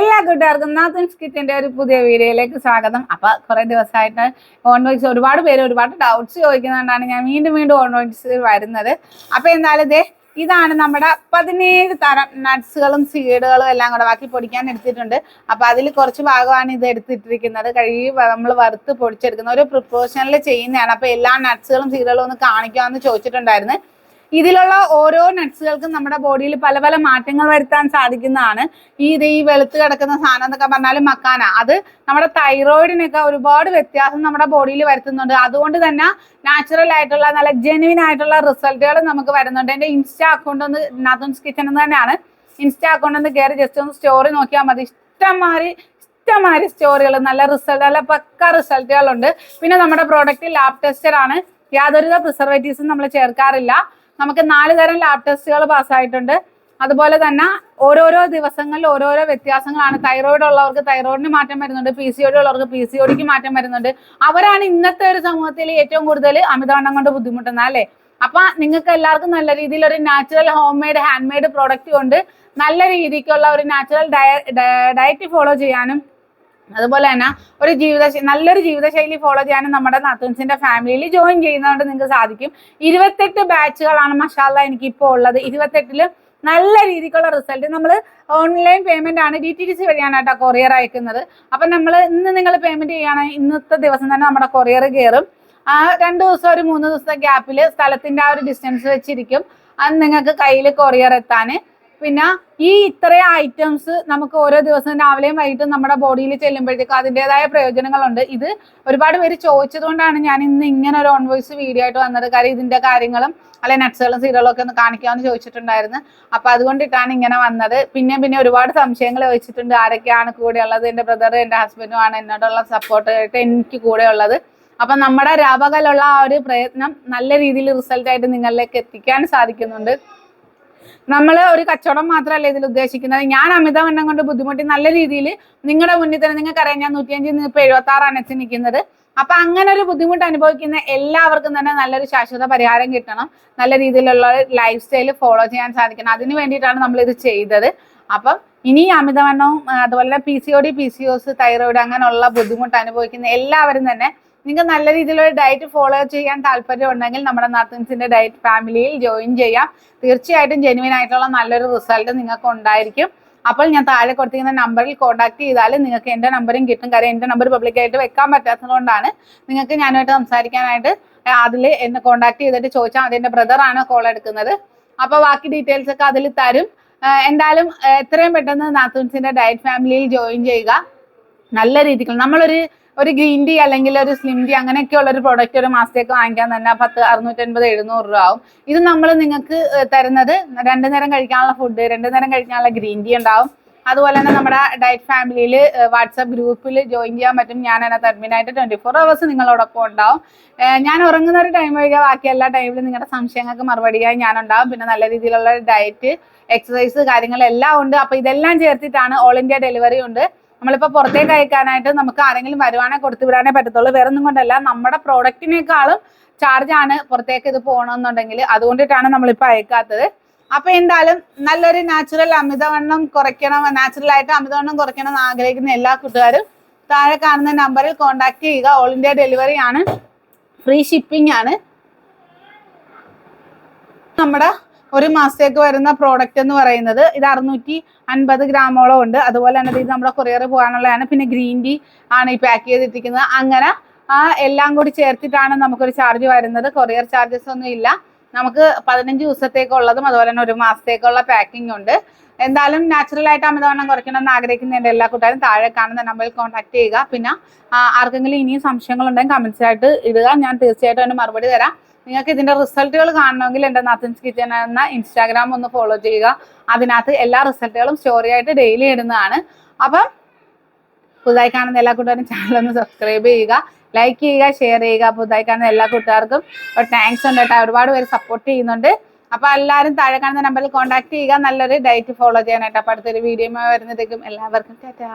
എല്ലാ കൂട്ടുകാർക്കും നാത്തൻസ് കിച്ചന്റെ ഒരു പുതിയ വീഡിയോയിലേക്ക് സ്വാഗതം. അപ്പൊ കുറെ ദിവസമായിട്ട് ഓൺ വോയിസ് ഒരുപാട് പേര് ഒരുപാട് ഡൗട്ട്സ് ചോദിക്കുന്നതുകൊണ്ടാണ് ഞാൻ വീണ്ടും വീണ്ടും ഓൺ വോയിസ് വരുന്നത്. അപ്പൊ എന്തായാലും ഇതേ ഇതാണ് നമ്മുടെ പതിനേഴ് തരം നട്ട്സുകളും സീഡുകളും എല്ലാം കൂടെ ബാക്കി പൊടിക്കാൻ എടുത്തിട്ടുണ്ട്. അപ്പൊ അതിൽ കുറച്ച് ഭാഗമാണ് ഇത് എടുത്തിട്ടിരിക്കുന്നത്. കഴുകി നമ്മൾ വറുത്ത് പൊടിച്ചെടുക്കുന്ന ഒരു പ്രിപ്പോഷനിൽ ചെയ്യുന്നതാണ്. അപ്പൊ എല്ലാ നട്ട്സുകളും സീഡുകളും ഒന്ന് കാണിക്കാമെന്ന് ചോദിച്ചിട്ടുണ്ടായിരുന്നു. ഇതിലുള്ള ഓരോ നട്സുകൾക്കും നമ്മുടെ ബോഡിയിൽ പല പല മാറ്റങ്ങൾ വരുത്താൻ സാധിക്കുന്നതാണ്. ഈ ഇത് ഈ വെളുത്ത് കിടക്കുന്ന സാധനം എന്നൊക്കെ പറഞ്ഞാൽ മക്കാന. അത് നമ്മുടെ തൈറോയിഡിനൊക്കെ ഒരുപാട് വ്യത്യാസം നമ്മുടെ ബോഡിയിൽ വരുത്തുന്നുണ്ട്. അതുകൊണ്ട് തന്നെ നാച്ചുറൽ ആയിട്ടുള്ള നല്ല ജെനുവിൻ ആയിട്ടുള്ള റിസൾട്ടുകൾ നമുക്ക് വരുന്നുണ്ട്. എന്റെ ഇൻസ്റ്റാ അക്കൗണ്ട് ഒന്ന് നദുൻസ് കിച്ചൺ എന്ന് തന്നെയാണ്. ഇൻസ്റ്റാ അക്കൗണ്ട് ഒന്ന് കയറി ജസ്റ്റ് ഒന്ന് സ്റ്റോറി നോക്കിയാൽ മതി. ഇഷ്ടംമാതിരി ഇഷ്ടംമാതിരി സ്റ്റോറികൾ നല്ല റിസൾട്ട് നല്ല പക്ക റിസൾട്ടുകളുണ്ട് പിന്നെ നമ്മുടെ പ്രോഡക്റ്റ് ലാബ് ടെസ്റ്റർ ആണ്. യാതൊരുവിധ പ്രിസർവേറ്റീവ്സും നമ്മൾ ചേർക്കാറില്ല. നമുക്ക് നാല് തരം ലാബ് ടെസ്റ്റുകൾ പാസ്സായിട്ടുണ്ട് അതുപോലെ തന്നെ ഓരോരോ ദിവസങ്ങളിൽ ഓരോരോ വ്യത്യാസങ്ങളാണ്. തൈറോയിഡ് ഉള്ളവർക്ക് തൈറോയിഡിന് മാറ്റം വരുന്നുണ്ട്. പി സി ഒഡി ഉള്ളവർക്ക് പി സി ഒഡിക്ക് മാറ്റം വരുന്നുണ്ട്. അവരാണ് ഇന്നത്തെ ഒരു സമൂഹത്തിൽ ഏറ്റവും കൂടുതൽ അമിതവണ്ണം കൊണ്ട് ബുദ്ധിമുട്ടുന്നത് അല്ലേ? അപ്പൊ നിങ്ങൾക്ക് എല്ലാവർക്കും നല്ല രീതിയിൽ ഒരു natural home made hand made product കൊണ്ട് നല്ല രീതിക്കുള്ള ഒരു നാച്ചുറൽ ഡയറ്റ് ഫോളോ ചെയ്യാനും അതുപോലെ തന്നെ ഒരു ജീവിത നല്ലൊരു ജീവിതശൈലി ഫോളോ ചെയ്യാനും നമ്മുടെ നത്തൻസിന്റെ ഫാമിലിയിൽ ജോയിൻ ചെയ്യുന്നതുകൊണ്ട് നിങ്ങൾക്ക് സാധിക്കും. ഇരുപത്തെട്ട് ബാച്ചുകളാണ് മഷാല എനിക്ക് ഇപ്പോൾ ഉള്ളത്. ഇരുപത്തെട്ടിൽ നല്ല രീതിക്കുള്ള റിസൾട്ട് നമ്മൾ ഓൺലൈൻ പേയ്മെന്റ് ആണ് ഡി ടി ഡി സി വഴിയാണ് കേട്ടോ കൊറിയർ അയക്കുന്നത്. അപ്പം നമ്മൾ ഇന്ന് നിങ്ങൾ പേയ്മെന്റ് ചെയ്യുകയാണെങ്കിൽ ഇന്നത്തെ ദിവസം തന്നെ നമ്മുടെ കൊറിയർ കയറും ആ രണ്ട് ദിവസം ഒരു മൂന്ന് ദിവസത്തെ ഗ്യാപ്പിൽ സ്ഥലത്തിന്റെ ആ ഒരു ഡിസ്റ്റൻസ് വെച്ചിരിക്കും. അത് നിങ്ങൾക്ക് കയ്യിൽ കൊറിയർ എത്താൻ പിന്നെ ഈ ഇത്രയും ഐറ്റംസ് നമുക്ക് ഓരോ ദിവസം രാവിലെയും വൈകിട്ടും നമ്മുടെ ബോഡിയിൽ ചെല്ലുമ്പോഴത്തേക്കും അതിന്റെതായ പ്രയോജനങ്ങളുണ്ട്. ഇത് ഒരുപാട് പേര് ചോദിച്ചതുകൊണ്ടാണ് ഞാൻ ഇന്ന് ഇങ്ങനെ ഒരു ഓൺ വോയിസ് വീഡിയോ ആയിട്ട് വന്നത്. കാര്യം ഇതിന്റെ കാര്യങ്ങളും അല്ലെ നട്ട്സുകളും സീരകളും ഒക്കെ ഒന്ന് കാണിക്കാമെന്ന് ചോദിച്ചിട്ടുണ്ടായിരുന്നു. അപ്പൊ അതുകൊണ്ടിട്ടാണ് ഇങ്ങനെ വന്നത്. പിന്നെ പിന്നെ ഒരുപാട് സംശയങ്ങൾ ചോദിച്ചിട്ടുണ്ട്. ആരൊക്കെയാണ് കൂടെ ഉള്ളത്? എന്റെ ബ്രദർ എന്റെ ഹസ്ബൻഡും ആണ്. എന്നോടുള്ള സപ്പോർട്ട് ആയിട്ട് എനിക്ക് കൂടെ ഉള്ളത്. അപ്പൊ നമ്മുടെ രാപകലുള്ള ആ ഒരു പ്രയത്നം നല്ല രീതിയിൽ റിസൾട്ടായിട്ട് നിങ്ങളിലേക്ക് എത്തിക്കാൻ സാധിക്കുന്നുണ്ട്. നമ്മൾ ഒരു കച്ചവടം മാത്രമല്ല ഇതിൽ ഉദ്ദേശിക്കുന്നത്? ഞാൻ അമിതവണ്ണം കൊണ്ട് ബുദ്ധിമുട്ടി നല്ല രീതിയിൽ നിങ്ങളുടെ മുന്നിൽ തന്നെ നിങ്ങൾക്ക് അറിയാം ഞാൻ നൂറ്റിയഞ്ചിൽ ഇപ്പൊ എഴുപത്തി ആറാണ് എത്തി നിൽക്കുന്നത് അപ്പൊ അങ്ങനെ ഒരു ബുദ്ധിമുട്ട് അനുഭവിക്കുന്ന എല്ലാവർക്കും തന്നെ നല്ലൊരു ശാശ്വത പരിഹാരം കിട്ടണം. നല്ല രീതിയിലുള്ള ലൈഫ് സ്റ്റൈൽ ഫോളോ ചെയ്യാൻ സാധിക്കണം. അതിന് വേണ്ടിയിട്ടാണ് നമ്മൾ ഇത് ചെയ്തത്. അപ്പം ഇനി അമിതവണ്ണവും അതുപോലെ P C O D P C O S thyroid അങ്ങനെയുള്ള ബുദ്ധിമുട്ട് അനുഭവിക്കുന്ന എല്ലാവരും തന്നെ നിങ്ങൾക്ക് നല്ല രീതിയിലുള്ള ഡയറ്റ് ഫോളോ ചെയ്യാൻ താല്പര്യം ഉണ്ടെങ്കിൽ നമ്മുടെ നർത്തൻസിന്റെ ഡയറ്റ് ഫാമിലിയിൽ ജോയിൻ ചെയ്യാം. തീർച്ചയായിട്ടും ജെനുവിൻ ആയിട്ടുള്ള നല്ലൊരു റിസൾട്ട് നിങ്ങൾക്ക് ഉണ്ടായിരിക്കും. അപ്പോൾ ഞാൻ താഴെ കൊടുത്തിരിക്കുന്ന നമ്പറിൽ കോൺടാക്ട് ചെയ്താൽ നിങ്ങൾക്ക് എന്റെ നമ്പറും കിട്ടും. കാര്യം എന്റെ നമ്പർ പബ്ലിക്കായിട്ട് വെക്കാൻ പറ്റാത്തതുകൊണ്ടാണ് നിങ്ങൾക്ക് ഞാനുമായിട്ട് സംസാരിക്കാനായിട്ട് അതിൽ എന്നെ കോൺടാക്ട് ചെയ്തിട്ട് ചോദിച്ചാൽ എന്റെ ബ്രദറാണ് കോൾ എടുക്കുന്നത്. അപ്പോൾ ബാക്കി ഡീറ്റെയിൽസ് ഒക്കെ അതിൽ തരും. എന്തായാലും എത്രയും പെട്ടെന്ന് നാത്തൂൻസിന്റെ ഡയറ്റ് ഫാമിലിയിൽ ജോയിൻ ചെയ്യുക. നല്ല രീതിക്ക് നമ്മളൊരു ഒരു ഗ്രീൻ ടീ അല്ലെങ്കിൽ ഒരു സ്ലിം ടീ അങ്ങനെയൊക്കെ ഉള്ള ഒരു പ്രൊഡക്റ്റ് ഒരു മാസത്തേക്ക് വാങ്ങിക്കാൻ തന്നെ പത്ത് അറുന്നൂറ്റൻപത് എഴുന്നൂറ് രൂപ ആവും. ഇത് നമ്മൾ നിങ്ങൾക്ക് തരുന്നത് രണ്ടു നേരം കഴിക്കാനുള്ള ഫുഡ് രണ്ടു നേരം കഴിക്കാനുള്ള ഗ്രീൻ ടീ ഉണ്ടാവും. അതുപോലെ തന്നെ നമ്മുടെ ഡയറ്റ് ഫാമിലിയിൽ വാട്സപ്പ് ഗ്രൂപ്പിൽ ജോയിൻ ചെയ്യാൻ പറ്റും. ഞാൻ അതിനകത്ത് അഡ്മിനായിട്ട് ട്വന്റി ഫോർ അവേഴ്സ് നിങ്ങളോടൊപ്പം ഉണ്ടാവും. ഞാൻ ഉറങ്ങുന്ന ഒരു ടൈം ഒഴികെ ബാക്കി എല്ലാ ടൈമിലും നിങ്ങളുടെ സംശയങ്ങൾക്ക് മറുപടിയായി ഞാൻ ഉണ്ടാവും. പിന്നെ നല്ല രീതിയിലുള്ള ഡയറ്റ് എക്സസൈസ് കാര്യങ്ങളെല്ലാം ഉണ്ട്. അപ്പൊ ഇതെല്ലാം ചേർത്തിട്ടാണ് ഓൾ ഇന്ത്യ ഡെലിവറി ഉണ്ട്. നമ്മളിപ്പോൾ പുറത്തേക്ക് അയക്കാനായിട്ട് നമുക്ക് ആരെങ്കിലും വരുവാണെങ്കിൽ കൊടുത്തു വിടാനേ പറ്റത്തുള്ളൂ. വേറെ ഒന്നും കൊണ്ടല്ല നമ്മുടെ പ്രോഡക്റ്റിനേക്കാളും ചാർജ് ആണ് പുറത്തേക്ക് ഇത് പോകണമെന്നുണ്ടെങ്കിൽ അതുകൊണ്ടിട്ടാണ് നമ്മളിപ്പോൾ അയക്കാത്തത്. അപ്പൊ എന്തായാലും നല്ലൊരു നാച്ചുറൽ അമിതവണ്ണം കുറയ്ക്കണം നാച്ചുറൽ ആയിട്ട് അമിതവണ്ണം കുറയ്ക്കണം എന്ന് ആഗ്രഹിക്കുന്ന എല്ലാ കൂട്ടുകാരും താഴെ കാണുന്ന നമ്പറിൽ കോൺടാക്ട് ചെയ്യുക. ഓൾ ഇന്ത്യ ഡെലിവറി ആണ്. ഫ്രീ ഷിപ്പിംഗ് ആണ്. നമ്മുടെ ഒരു മാസത്തേക്ക് വരുന്ന പ്രോഡക്റ്റ് എന്ന് പറയുന്നത് ഇത് അറുന്നൂറ്റി അൻപത് ഗ്രാമോളം ഉണ്ട്. അതുപോലെ തന്നെ ഇത് നമ്മുടെ കൊറിയർ പോകാനുള്ളതാണ്. പിന്നെ ഗ്രീൻ ടീ ആണ് ഈ പാക്ക് ചെയ്തിരിക്കുന്നത് അങ്ങനെ എല്ലാം കൂടി ചേർത്തിട്ടാണ് നമുക്കൊരു ചാർജ് വരുന്നത്. കൊറിയർ ചാർജസ് ഒന്നും ഇല്ല. നമുക്ക് പതിനഞ്ച് ദിവസത്തേക്കുള്ളതും അതുപോലെ തന്നെ ഒരു മാസത്തേക്കുള്ള പാക്കിംഗ് ഉണ്ട്. എന്തായാലും നാച്ചുറൽ ആയിട്ട് അമിതവണ്ണം കുറയ്ക്കണം എന്ന് എന്റെ എല്ലാ കൂട്ടുകാരും താഴെ കാണുന്ന നമ്പറിൽ കോൺടാക്ട് ചെയ്യുക. പിന്നെ ആർക്കെങ്കിലും ഇനിയും സംശയങ്ങളുണ്ടെങ്കിൽ കമൻസ് ആയിട്ട് ഇടുക. ഞാൻ തീർച്ചയായിട്ടും അതിന് മറുപടി തരാം. നിങ്ങൾക്ക് ഇതിന്റെ റിസൾട്ടുകൾ കാണണമെങ്കിൽ എന്റെ നത്തൻസ് കിച്ചൻ എന്ന ഇൻസ്റ്റാഗ്രാം ഒന്ന് ഫോളോ ചെയ്യുക. അതിനകത്ത് എല്ലാ റിസൾട്ടുകളും സ്റ്റോറി ആയിട്ട് ഡെയിലി ഇടുന്നതാണ്. അപ്പം പുതുതായി കാണുന്ന എല്ലാ കൂട്ടുകാരും ചാനൽ ഒന്ന് സബ്സ്ക്രൈബ് ചെയ്യുക. ലൈക്ക് ചെയ്യുക ഷെയർ ചെയ്യുക. പുതുതായി കാണുന്ന എല്ലാ കൂട്ടുകാർക്കും താങ്ക്സ് ഉണ്ട് കേട്ടോ. ഒരുപാട് പേര് സപ്പോർട്ട് ചെയ്യുന്നുണ്ട്. അപ്പൊ എല്ലാവരും താഴെ കാണുന്ന നമ്പറിൽ കോൺടാക്ട് ചെയ്യുക. നല്ലൊരു ഡയറ്റ് ഫോളോ ചെയ്യാനായിട്ട്. അപ്പൊ അടുത്തൊരു വീഡിയോ വരുന്നതേക്കും എല്ലാവർക്കും ടാറ്റാ.